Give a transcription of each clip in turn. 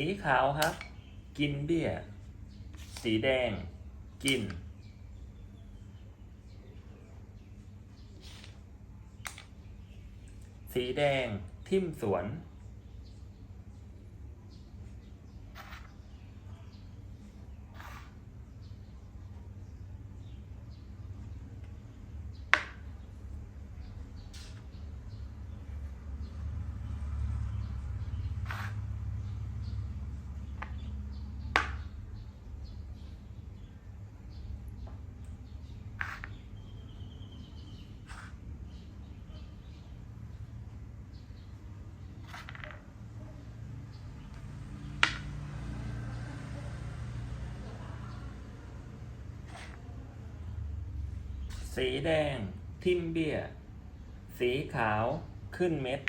สีขาวครับ กินเบี้ย สีแดง กิน สีแดง ทิ่มสวน สีแดง ทิมเบี้ย สีขาวขึ้นเม็ด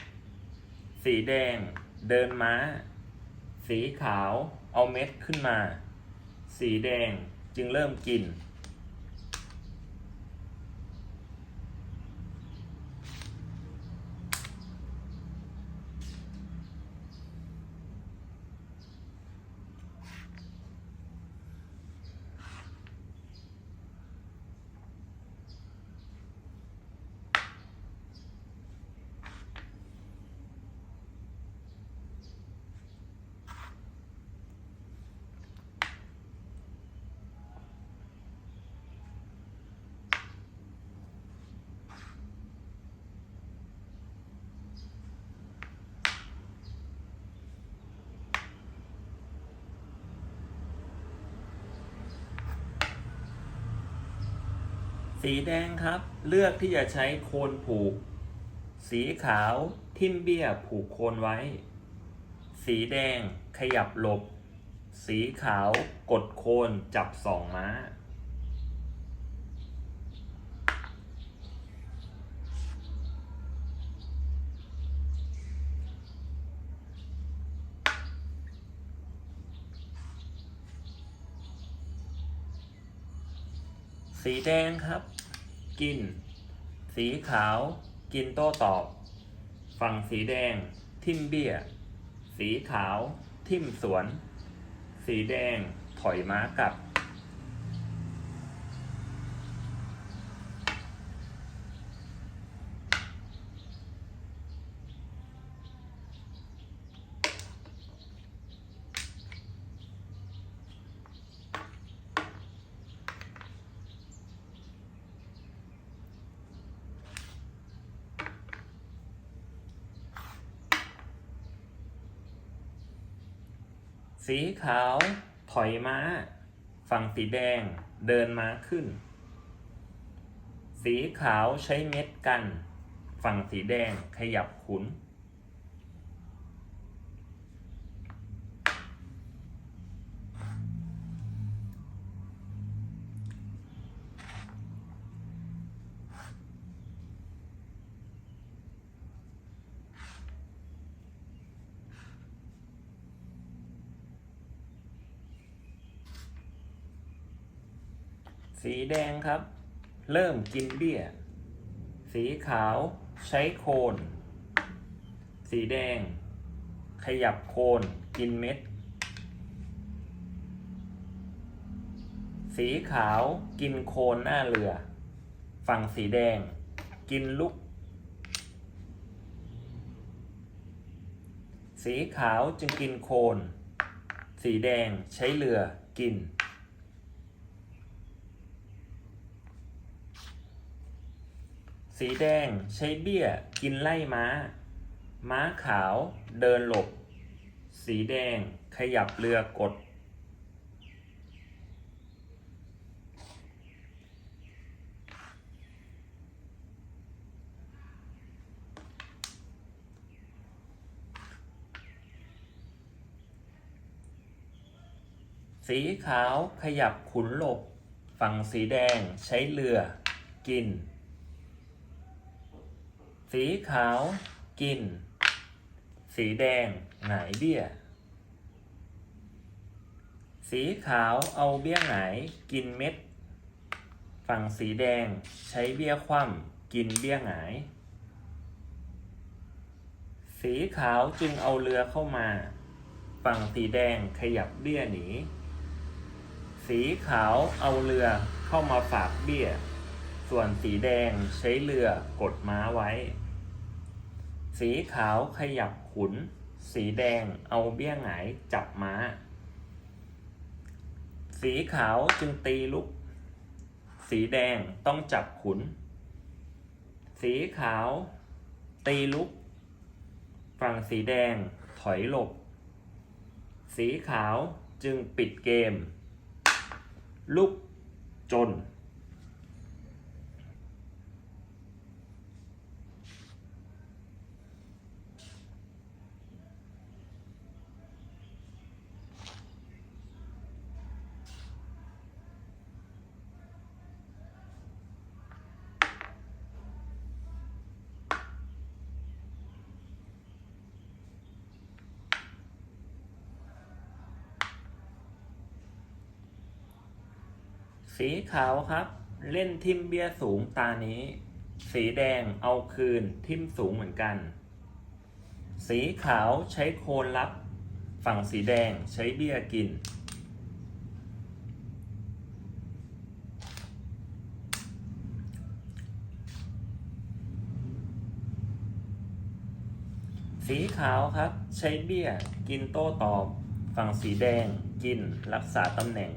สีแดง เดินม้า สีขาวเอาเม็ดขึ้นมา สีแดงจึงเริ่มกิน สีแดงครับ เลือกที่จะใช้โคนผูก สีขาวทิ่มเบี้ยผูกโคนไว้ สีแดงขยับหลบ สีขาวกดโคนจับสองม้า สีแดงครับ กิน สีขาว กินโต้ตอบ ฝั่งสีแดง ทิมเบี้ย สีขาว ทิมสวน สีแดงถอยม้ากลับ สีขาวถอยม้า ฝั่งสีแดงเดินม้าขึ้น สีขาวใช้เม็ดกัน ฝั่งสีแดงขยับขุน สีแดงครับ เริ่มกินเบี้ย สีขาวใช้โคน สีแดง ขยับโคนกินเม็ด สีขาวกินโคนหน้าเรือ ฝั่งสีแดง กินลุกสีขาวจึงกินโคน สีแดงใช้เรือกิน สีแดงใช้เบี้ยกินไล่ม้า ม้าขาวเดินหลบ สีแดงขยับเรือกด สีขาวขยับขุนหลบ ฝั่งสีแดงใช้เรือกิน สีขาวกิน สีแดงหงายเบี้ย สีขาวเอาเบี้ยหงายกินเม็ด ฝั่งสีแดงใช้เบี้ยคว่ำกินเบี้ยหงาย สีขาวจึงเอาเรือเข้ามา ฝั่งสีแดงขยับเบี้ยหนี สีขาวเอาเรือเข้ามาฝากเบี้ย ส่วนสีแดงใช้เรือกดม้าไว้ สีขาวขยับขุน สีแดงเอาเบี้ยหงายจับม้า สีขาวจึงตีลุก สีแดงต้องจับขุน สีขาว ตีลุก ฝั่งสีแดงถอยหลบ สีขาวจึงปิดเกม ลุกจน สีขาวครับ เล่นทิมเบี้ยสูงตานี้ สีแดงเอาคืนทิมสูงเหมือนกัน สีขาวใช้โคนรับ ฝั่งสีแดงใช้เบี้ยกิน สีขาวครับใช้เบี้ยกินโต้ตอบ ฝั่งสีแดงกินรักษาตำแหน่ง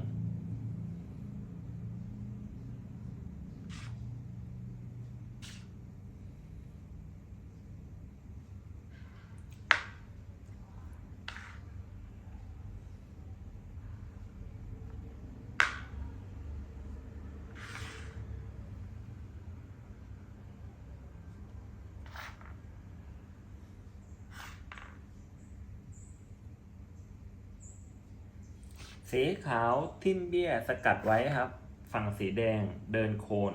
สีขาวทิ่มเบี้ยสกัดไว้ครับ ฝั่งสีแดงเดินโคน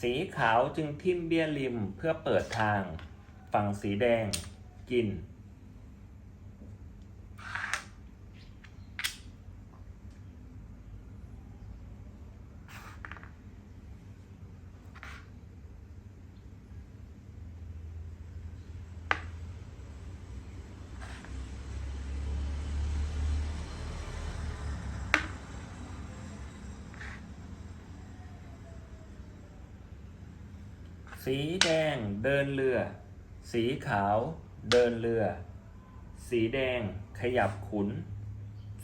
สีขาวจึงทิ่มเบี้ยริมเพื่อเปิดทาง ฝั่งสีแดงกิน สีแดงเดินเรือ สีขาวเดินเรือ สีแดงขยับขุน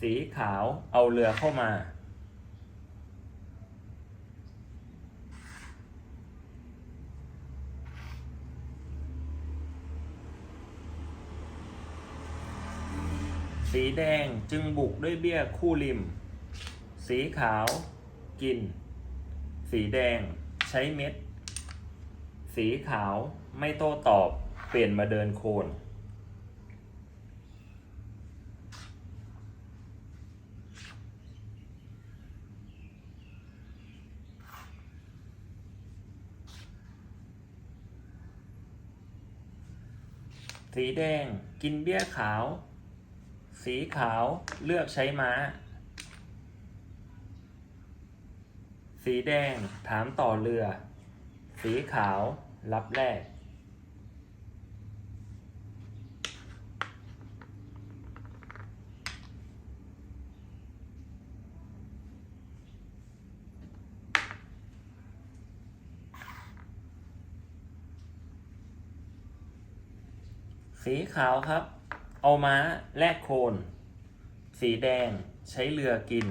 สีขาวเอาเรือเข้ามาสีแดงจึงบุกด้วยเบี้ยคู่ริม สีขาวกิน สีแดงใช้เม็ด สีขาวไม่โต้ตอบ เปลี่ยนมาเดินโคน สีแดงกินเบี้ยขาว สีขาวเลือกใช้ม้า สีแดงถามต่อเรือ สีขาว รับแรก สีขาวครับ เอาม้าแลกโคนสีแดงใช้เรือกิน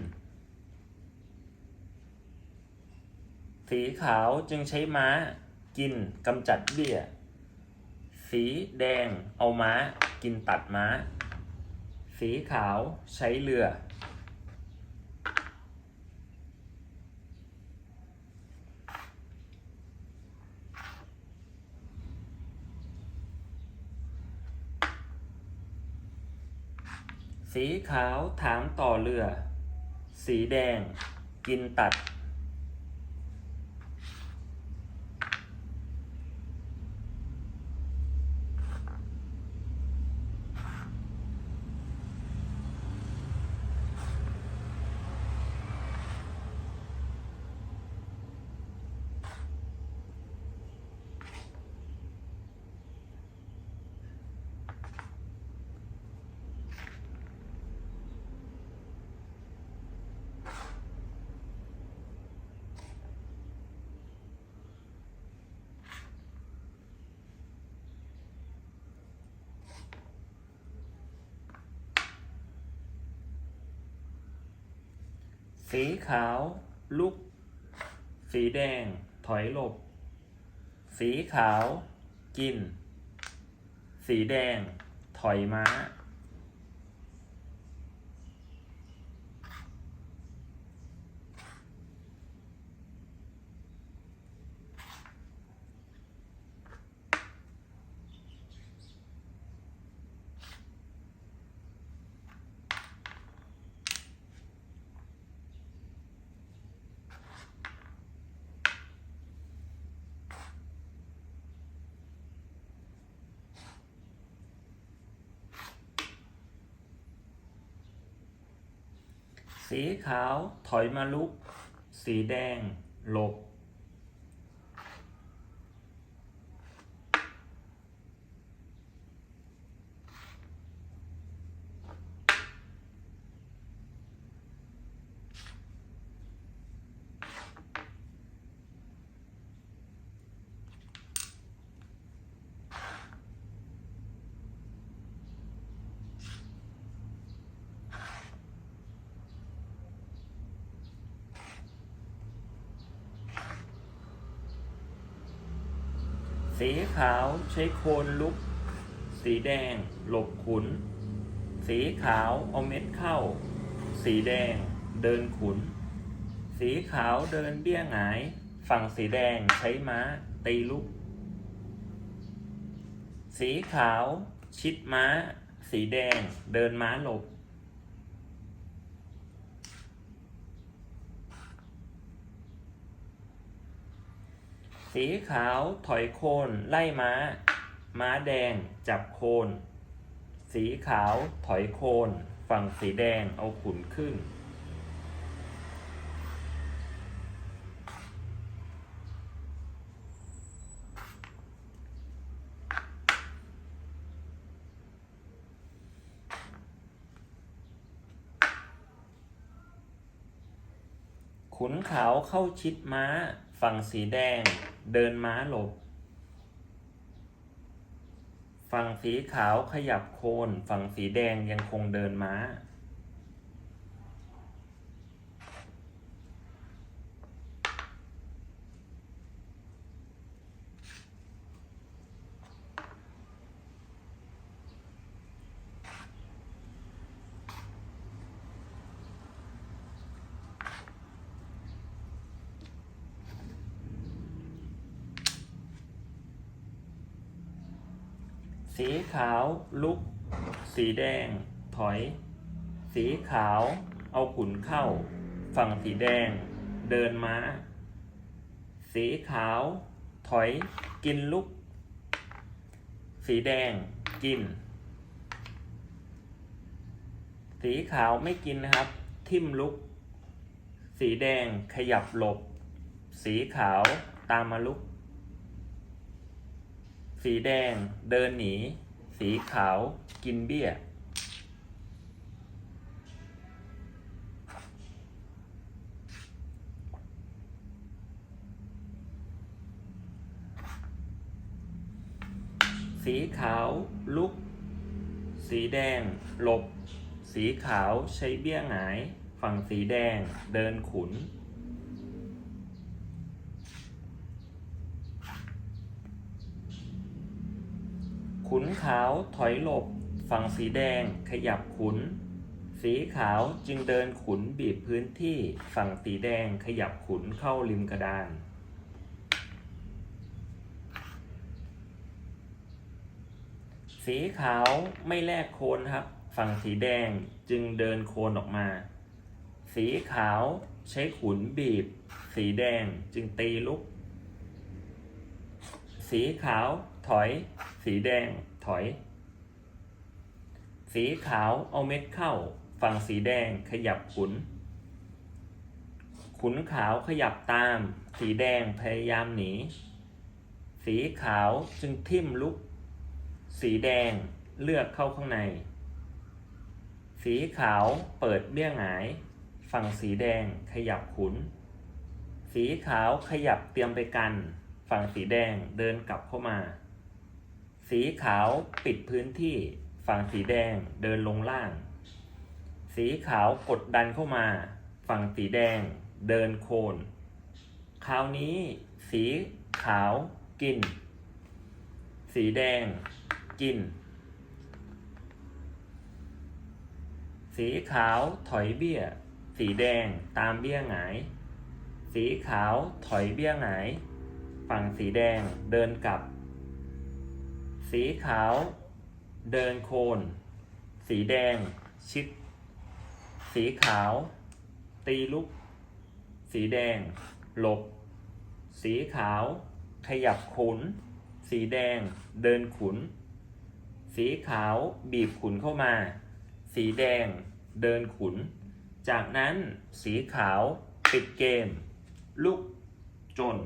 สีขาวจึงใช้ม้า กินกำจัดเบี้ย สีแดงเอาม้า กินตัดม้า สีขาวใช้เรือ สีขาวถามต่อเรือ สีแดงกินตัด สีขาว ลุก สีแดง ถอยหลบ สีขาว กิน สีแดง ถอยม้า สีขาวถอยมาลุก สีแดง หลบ สีขาวใช้โคนลุก สีแดงหลบขุน สีขาวเอาเม็ดเข้า สีแดงเดินขุน สีขาวเดินเบี้ยหงาย ฝั่งสีแดงใช้ม้าตีลุก สีขาวชิดม้า สีแดงเดินม้าหลบ สีขาวถอยโคนไล่ม้า ม้าแดงจับโคน สีขาวถอยโคน ฝั่งสีแดงเอาขุนขึ้น ขุนขาวเข้าชิดม้า ฝั่งสีแดงเดินม้าหลบ ฝั่งสีขาวขยับโคน ฝั่งสีแดงยังคงเดินม้า สีขาวลุก สีแดง ถอย สีขาวเอาขุนเข้า ฝั่งสีแดง เดินม้า สีขาว ถอย กินลุก สีแดง กิน สีขาวไม่กินนะครับ ทิ่มลุก สีแดงขยับหลบ สีขาวตามมาลุก สีแดงเดินหนี สีขาวกินเบี้ย สีขาวลุก สีแดงหลบ สีขาวใช้เบี้ยหงาย ฝั่งสีแดงเดินขุน ขาวถอยหลบ ฝั่งสีแดงขยับขุน สีขาวจึงเดินขุนบีบพื้นที่ ฝั่งสีแดงขยับขุนเข้าริมกระดานสีขาวไม่แลกโคนครับ ฝั่งสีแดงจึงเดินโคนออกมา สีขาวใช้ขุนบีบ สีแดงจึงตีลุก สีขาวถอย สีแดง ถอย สีขาวเอาเม็ดเข้า ฝั่งสีแดงขยับขุน ขุนขาวขยับตาม สีแดงพยายามหนี สีขาวจึงทิ่มลุก สีแดงเลือกเข้าข้างใน สีขาวเปิดเบี้ยงหาย ฝั่งสีแดงขยับขุน สีขาวขยับเตรียมไปกัน ฝั่งสีแดงเดินกลับเข้ามา สีขาวปิดพื้นที่ฝั่งสีแดงเดินลงล่าง สีขาวกดดันเข้ามา ฝั่งสีแดงเดินโคน คราวนี้สีขาวกิน สีแดงกิน สีขาวถอยเบี้ย สีแดงตามเบี้ยหงาย สีขาวถอยเบี้ยหงาย ฝั่งสีแดงเดินกลับ สีขาว เดินโคน สีแดง ชิด สีขาว ตีลุก สีแดง หลบ สีขาว ขยับขุน สีแดง เดินขุน สีขาวบีบขุนเข้ามา สีแดง เดินขุน จากนั้นสีขาว ปิดเกม ลุกจน